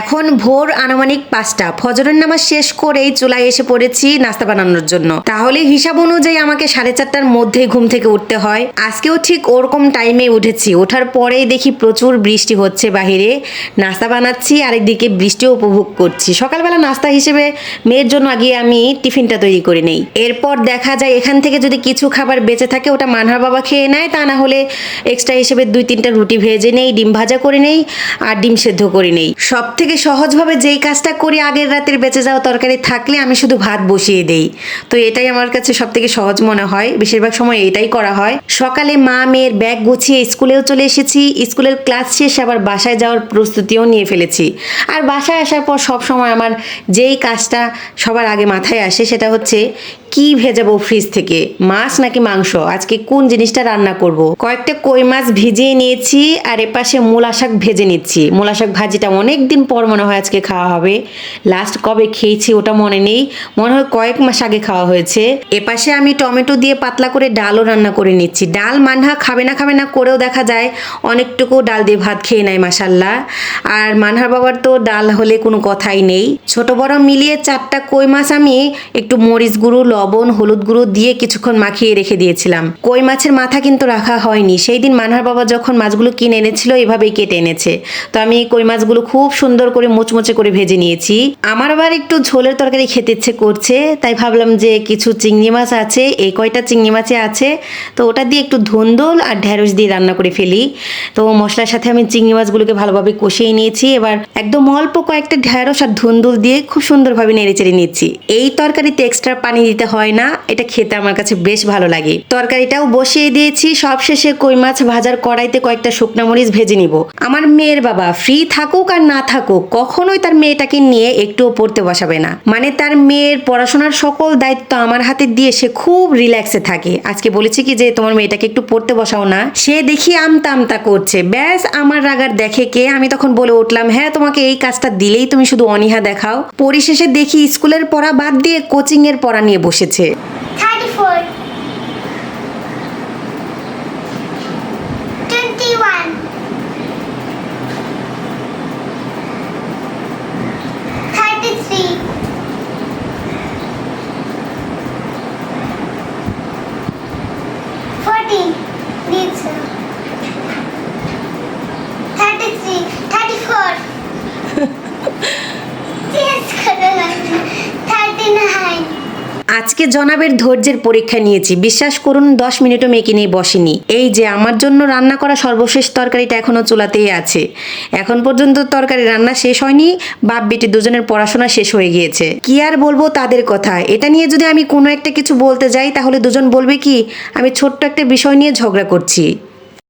এখন ভোর আনুমানিক পাঁচটা। ফজরের নামাজ শেষ করেই চুলায় এসে পড়েছি নাস্তা বানানোর জন্য। তাহলে হিসাব অনুযায়ী আমাকে সাড়ে চারটার মধ্যেই ঘুম থেকে উঠতে হয়। আজকেও ঠিক ওরকম টাইমে উঠেছি। ওঠার পরেই দেখি প্রচুর বৃষ্টি হচ্ছে বাহিরে। নাস্তা বানাচ্ছি, আরেকদিকে বৃষ্টিও উপভোগ করছি। সকালবেলা নাস্তা হিসেবে মেয়ের জন্য আগে আমি টিফিনটা তৈরি করে নেই। এরপর দেখা যায় এখান থেকে যদি কিছু খাবার বেঁচে থাকে, ওটা মানহার বাবা খেয়ে নেয়। তা না হলে এক্সট্রা হিসেবে দুই তিনটা রুটি ভেজে নেই, ডিম ভাজা করে নেই, আর ডিম সেদ্ধ করে নেই। সব থেকে সহজভাবে যেই কাজটা করি, আগের রাতের বেঁচে যাওয়া তরকারি থাকলে আমি শুধু ভাত বসিয়ে দেই। তো এটাই আমার কাছে সব থেকে সহজ মনে হয়। বেশিরভাগ সময় এটাই করা হয়। সকালে মা মেয়ের ব্যাগ গুছিয়ে স্কুলেও চলে এসেছি। স্কুলের ক্লাস শেষে, আবার বাসায় যাওয়ার প্রস্তুতিও নিয়ে ফেলেছি। আর বাসায় আসার পর সব সময় আমার যেই কাজটা সবার আগে মাথায় আসে, সেটা হচ্ছে কি ভেজাবো ফ্রিজ থেকে? মাছ নাকি মাংস? আজকে কোন জিনিসটা রান্না করব। কয়েকটা কই মাছ ভিজিয়ে নিয়েছি, আর এপাশে মূলা শাক ভেজে নিচ্ছি। মূলা শাক ভাজিটা অনেক দিন পর মনে হয় আজকে খাওয়া হবে। লাস্ট কবে খেয়েছি ওটা মনে নেই। মনে হয় কয়েক মাস আগে খাওয়া হয়েছে। এপাশে আমি টমেটো দিয়ে পাতলা করে ডালও রান্না করে নিচ্ছি। ডাল মানহা খাবে না খাবে না করেও দেখা যায় অনেকটুকু ডাল দিয়ে ভাত খেয়ে নেয় মাসাল্লাহ আর মানহার বাবার তো ডাল হলে কোনো কথাই নেই। ছোট বড় মিলিয়ে চারটা কই মাছ আমি একটু মরিচ গুঁড়ো, লবণ, হলুদ গুঁড়ো দিয়ে কিছুক্ষণ মাখিয়ে রেখে দিয়েছিলাম। কই মাছের মাথা কিন্তু রাখা হয়নি। সেই দিন মানহার বাবা যখন মাছগুলো কিনে এনেছিল, এভাবেই কেটে এনেছে। তো আমি কই মাছগুলো খুব সুন্দর করে মুচমুচে করে ভেজে নিয়েছি। আমার আবার একটু ঝোলের তরকারি খেতে ইচ্ছে করছে, তাই ভাবলাম যে কিছু চিংড়ি মাছ আছে, এই কয়টা চিংড়ি মাছে আছে, তো ওটা দিয়ে একটু ধুন্দল আর ঢ্যাঁড়স দিয়ে রান্না করে ফেলি। তো মশলার সাথে আমি চিংড়ি মাছগুলোকে ভালোভাবে কষিয়ে নিয়েছি, এবার একদম অল্প কয়েকটা ঢ্যাঁড়স আর ধুন্দুল দিয়ে খুব সুন্দরভাবে নেড়ে চেড়ে নিচ্ছি। এই তরকারিতে এক্সট্রা পানি দিতে হয় না, এটা খেতে আমার কাছে বেশ ভালো লাগে। তরকারিটাও বসিয়ে দিয়েছি, সবশেষে কই মাছ ভাজার কড়াইতে কয়েকটা শুকনা মরিচ ভেজে নিব। আমার মেয়ের বাবা ফ্রি থাকুক আর না থাকুক কখনোই তার মেয়েটাকে নিয়ে একটুও পড়তে বসাবে না। মানে তার মেয়ের পড়াশোনার সকল দায়িত্ব আমার হাতে দিয়ে সে খুব রিল্যাক্সে থাকে। আজকে বলেছি কি যে তোমার মেয়েটাকে একটু পড়তে বসাও না। সে দেখি আমতা আমতা করছে। ব্যাস, আমার রাগার দেখে কে? আমি তখন বলে উঠলাম হ্যাঁ তোমাকে এই কাজটা দিলেই তুমি শুধু অনীহা দেখাও। পরিশেষে দেখি স্কুলের পড়া বাদ দিয়ে কোচিং এর পড়া নিয়ে বসেছে। আজকে জনাবের ধৈর্যের পরীক্ষা নিয়েছি। বিশ্বাস করুন, দশ মিনিটও মেয়েকে নিয়ে বসেনি। এই যে, আমার জন্য রান্না করা সর্বশেষ তরকারিটা এখনও চুলাতেই আছে। এখন পর্যন্ত তরকারি রান্না শেষ হয়নি, বাপ বেটি দুজনের পড়াশোনা শেষ হয়ে গিয়েছে। কি আর বলব তাদের কথা? এটা নিয়ে যদি আমি কোনো একটা কিছু বলতে যাই, তাহলে দুজন বলবে কি, আমি ছোট্ট একটা বিষয় নিয়ে ঝগড়া করছি।